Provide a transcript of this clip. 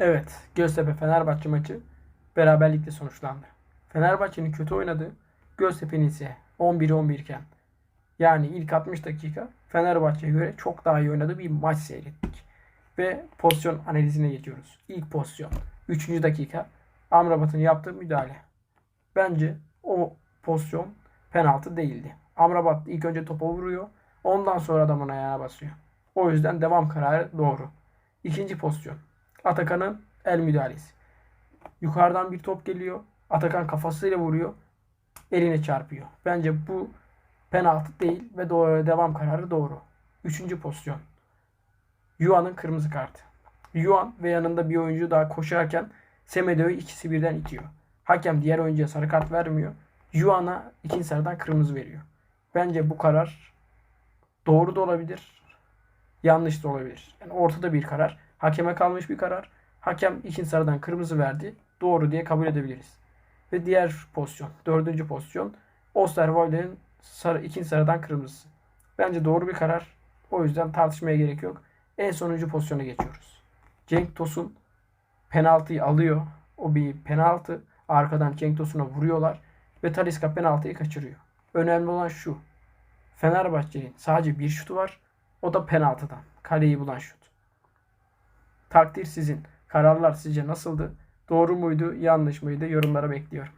Evet, Göztepe Fenerbahçe maçı beraberlikle sonuçlandı. Fenerbahçe'nin kötü oynadığı, Göztepe'nin ise 11-11 iken yani ilk 60 dakika Fenerbahçe'ye göre çok daha iyi oynadığı bir maç seyrettik. Ve pozisyon analizine geçiyoruz. İlk pozisyon. 3. dakika Amrabat'ın yaptığı müdahale. Bence o pozisyon penaltı değildi. Amrabat ilk önce topa vuruyor. Ondan sonra adamın ayağına basıyor. O yüzden devam kararı doğru. İkinci pozisyon. Atakan'ın el müdahalesi. Yukarıdan bir top geliyor. Atakan kafasıyla vuruyor. Eline çarpıyor. Bence bu penaltı değil ve doğru, devam kararı doğru. Üçüncü pozisyon. Yuan'ın kırmızı kartı. Yuan ve yanında bir oyuncu daha koşarken Semedo'yu ikisi birden itiyor. Hakem diğer oyuncuya sarı kart vermiyor. Yuan'a ikinci sarıdan kırmızı veriyor. Bence bu karar doğru da olabilir. Yanlış da olabilir. Yani ortada bir karar. Hakeme kalmış bir karar. Hakem ikinci sarıdan kırmızı verdi. Doğru diye kabul edebiliriz. Ve diğer pozisyon. Dördüncü pozisyon. Osterwolde'nin sarı, ikinci sarıdan kırmızısı. Bence doğru bir karar. O yüzden tartışmaya gerek yok. En sonuncu pozisyona geçiyoruz. Cenk Tosun penaltıyı alıyor. O bir penaltı. Arkadan Cenk Tosun'a vuruyorlar. Ve Talisca penaltıyı kaçırıyor. Önemli olan şu. Fenerbahçe'nin sadece bir şutu var. O da penaltıdan. Kaleyi bulan şut. Takdir sizin. Kararlar sizce nasıldı? Doğru muydu, yanlış mıydı? Yorumlara bekliyorum.